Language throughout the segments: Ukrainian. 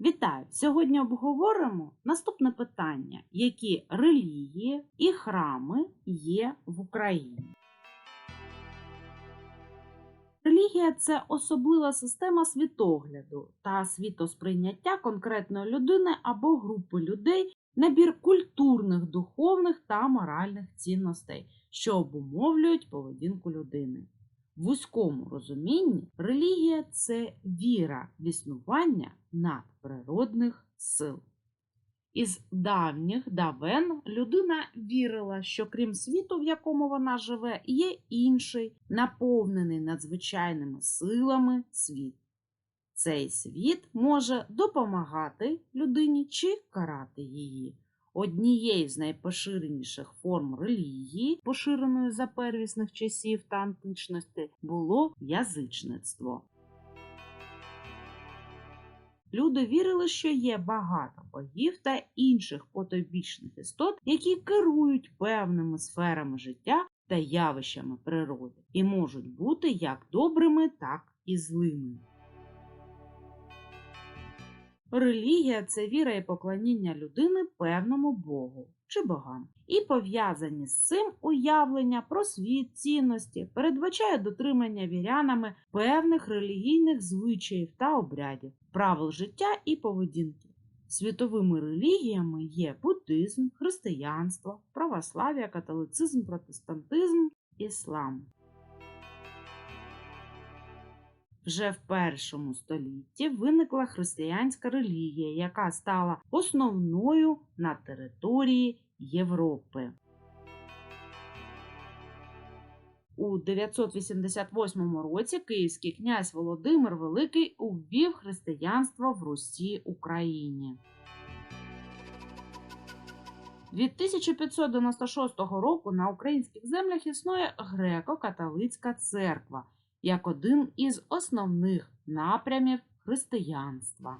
Вітаю! Сьогодні обговоримо наступне питання: які релігії і храми є в Україні? Релігія це особлива система світогляду та світосприйняття конкретної людини або групи людей, набір культурних, духовних та моральних цінностей, що обумовлюють поведінку людини. В вузькому розумінні релігія це віра в існування надприродних сил. Із давніх давен людина вірила, що крім світу, в якому вона живе, є інший, наповнений надзвичайними силами світ. Цей світ може допомагати людині чи карати її. Однією з найпоширеніших форм релігії, поширеної за первісних часів та античності, було язичництво. Люди вірили, що є багато богів та інших потойбічних істот, які керують певними сферами життя та явищами природи, і можуть бути як добрими, так і злими. Релігія це віра і поклоніння людини певному Богу чи богам. І пов'язані з цим уявлення про світ, цінності, передбачає дотримання вірянами певних релігійних звичаїв та обрядів, правил життя і поведінки. Світовими релігіями є буддизм, християнство, православ'я, католицизм, протестантизм, іслам. Вже в першому столітті виникла християнська релігія, яка стала основною на території Європи. У 988 році київський князь Володимир Великий увів християнство в Русі Україні. Від 1596 року на українських землях існує греко-католицька церква як один із основних напрямів християнства.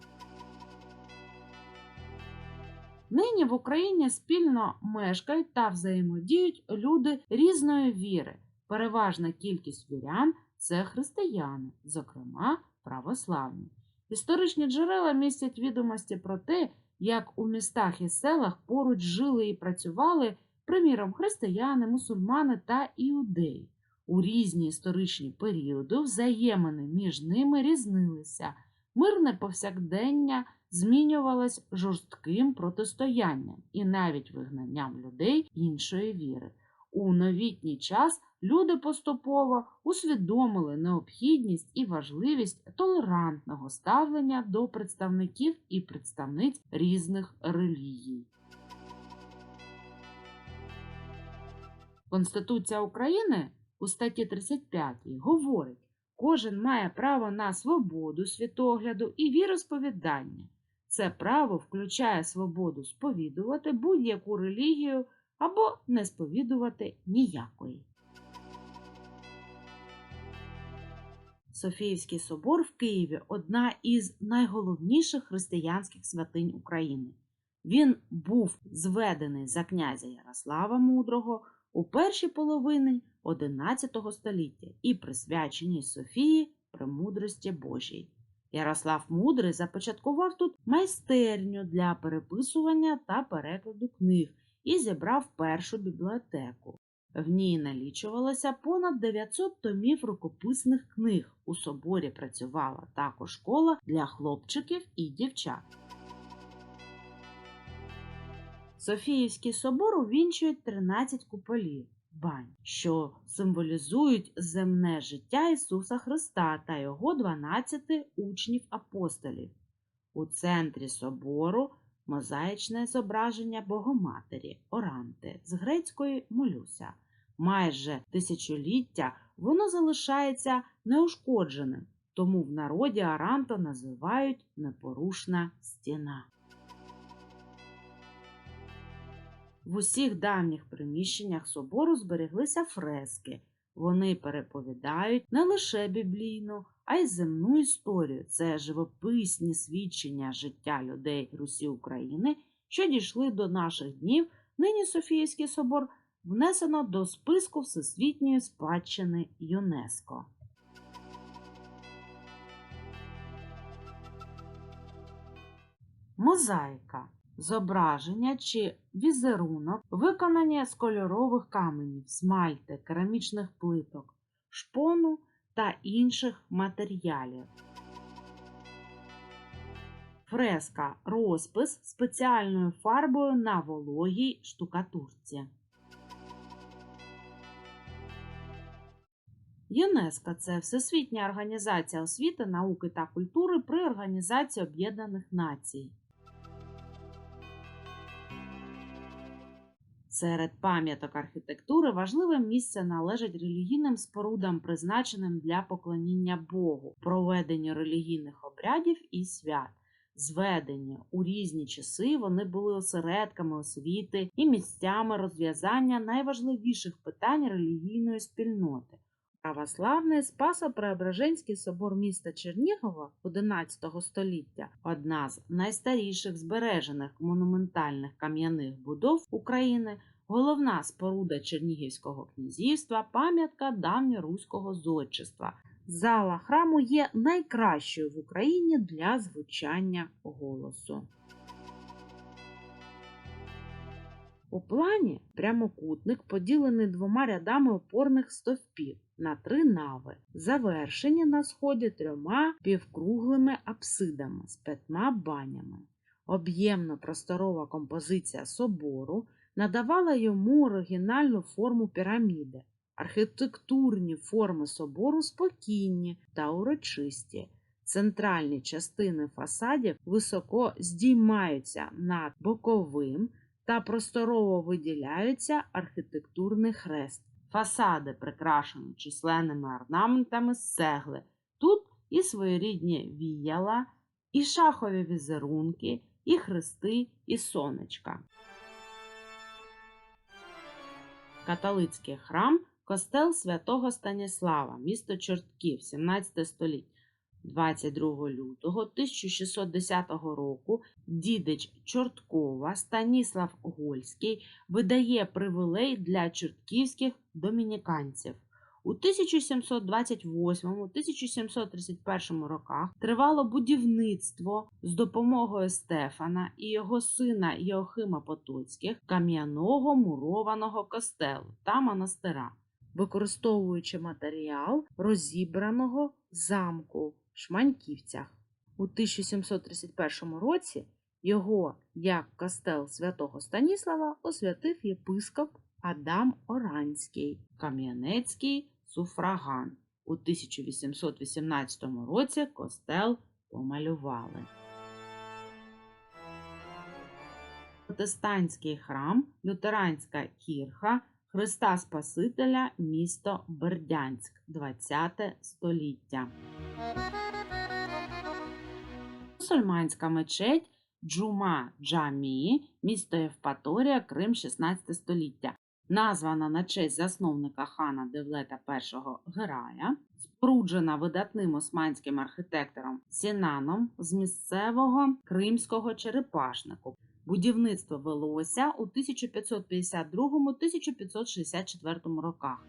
Нині в Україні спільно мешкають та взаємодіють люди різної віри. Переважна кількість вірян це християни, зокрема православні. Історичні джерела містять відомості про те, як у містах і селах поруч жили і працювали, приміром, християни, мусульмани та іудеї. У різні історичні періоди взаємини між ними різнилися. Мирне повсякдення змінювалось жорстким протистоянням і навіть вигнанням людей іншої віри. У новітній час люди поступово усвідомили необхідність і важливість толерантного ставлення до представників і представниць різних релігій. Конституція України у статті 35 говорить, кожен має право на свободу світогляду і віросповідання. Це право включає свободу сповідувати будь-яку релігію або не сповідувати ніякої. Софіївський собор в Києві одна із найголовніших християнських святинь України. Він був зведений за князя Ярослава Мудрого у першій половині XI століття і присвячені Софії премудрості Божій. Ярослав Мудрий започаткував тут майстерню для переписування та перекладу книг і зібрав першу бібліотеку. В ній налічувалося понад 900 томів рукописних книг. У соборі працювала також школа для хлопчиків і дівчат. Софіївський собор увінчують 13 куполів бань, що символізують земне життя Ісуса Христа та його 12 учнів апостолів. У центрі собору мозаїчне зображення Богоматері Оранти з грецької молюся. Майже тисячоліття воно залишається неушкодженим, тому в народі Аранто називають непорушна стіна. В усіх давніх приміщеннях собору збереглися фрески. Вони переповідають не лише біблійну, а й земну історію. Це живописні свідчення життя людей Русі України, що дійшли до наших днів. Нині Софіївський собор внесено до списку Всесвітньої спадщини ЮНЕСКО. Мозаїка зображення чи візерунок, виконані з кольорових каменів, смальти, керамічних плиток, шпону та інших матеріалів. Фреска розпис спеціальною фарбою на вологій штукатурці. ЮНЕСКО це Всесвітня організація освіти, науки та культури при Організації Об'єднаних Націй. Серед пам'яток архітектури важливе місце належить релігійним спорудам, призначеним для поклоніння Богу, проведенню релігійних обрядів і свят. Зведені у різні часи вони були осередками освіти і місцями розв'язання найважливіших питань релігійної спільноти. Православний Спасо-Преображенський собор міста Чернігова XI століття одна з найстаріших збережених монументальних кам'яних будов України, головна споруда Чернігівського князівства, пам'ятка давньоруського зодчества. Зала храму є найкращою в Україні для звучання голосу. У плані прямокутник поділений двома рядами опорних стовпів на три нави, завершені на сході трьома півкруглими апсидами з п'ятьма банями. Об'ємно просторова композиція собору надавала йому оригінальну форму піраміди. Архітектурні форми собору спокійні та урочисті. Центральні частини фасадів високо здіймаються над боковим та просторово виділяється архітектурний хрест. Фасади прикрашені численними орнаментами з цегли. Тут і своєрідні віяла, і шахові візерунки, і хрести, і сонечка. Католицький храм Костел святого Станіслава, місто Чортків, 17 століття. 22 лютого 1610 року дідич Чорткова Станіслав Гольський видає привілей для чортківських домініканців. У 1728-1731 роках тривало будівництво з допомогою Стефана і його сина Йоахима Потоцьких кам'яного мурованого костелу та монастира, використовуючи матеріал розібраного замку Шманьківцях. У 1731 році його як костел святого Станіслава освятив єпископ Адам Оранський, Кам'янецький суфраган. У 1818 році костел помалювали. Протестантський храм, лютеранська кірха, Христа Спасителя, місто Бердянськ, 20 століття. Мусульманська мечеть Джума Джамі, місто Євпаторія, Крим, 16 століття. Названа на честь засновника хана Девлета І Герая, споруджена видатним османським архітектором Сінаном з місцевого кримського черепашнику. Будівництво велося у 1552-1564 роках.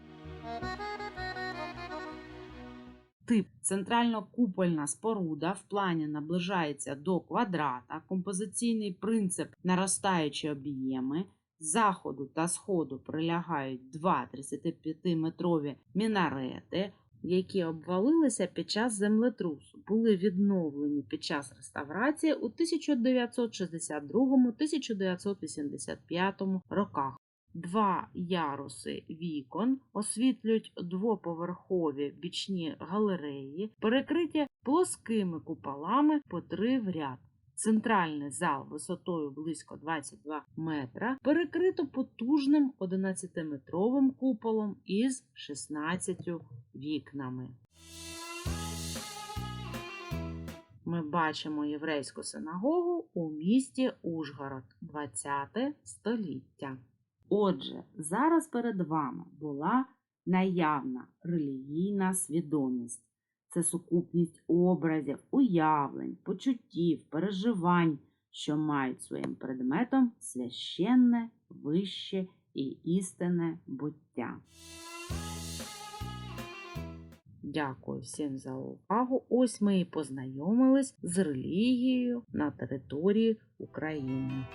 Тип центрально-купольна споруда в плані наближається до квадрата, композиційний принцип наростаючі об'єми. З заходу та сходу прилягають два 35-метрові мінарети, які обвалилися під час землетрусу, були відновлені під час реставрації у 1962-1985 роках. Два яруси вікон освітлюють двоповерхові бічні галереї, перекриті плоскими куполами по три в ряд. Центральний зал висотою близько 22 метра перекрито потужним 11-метровим куполом із 16 вікнами. Ми бачимо єврейську синагогу у місті Ужгород 20 століття. Отже, зараз перед вами була наявна релігійна свідомість. Це сукупність образів, уявлень, почуттів, переживань, що мають своїм предметом священне, вище і істинне буття. Дякую всім за увагу. Ось ми і познайомились з релігією на території України.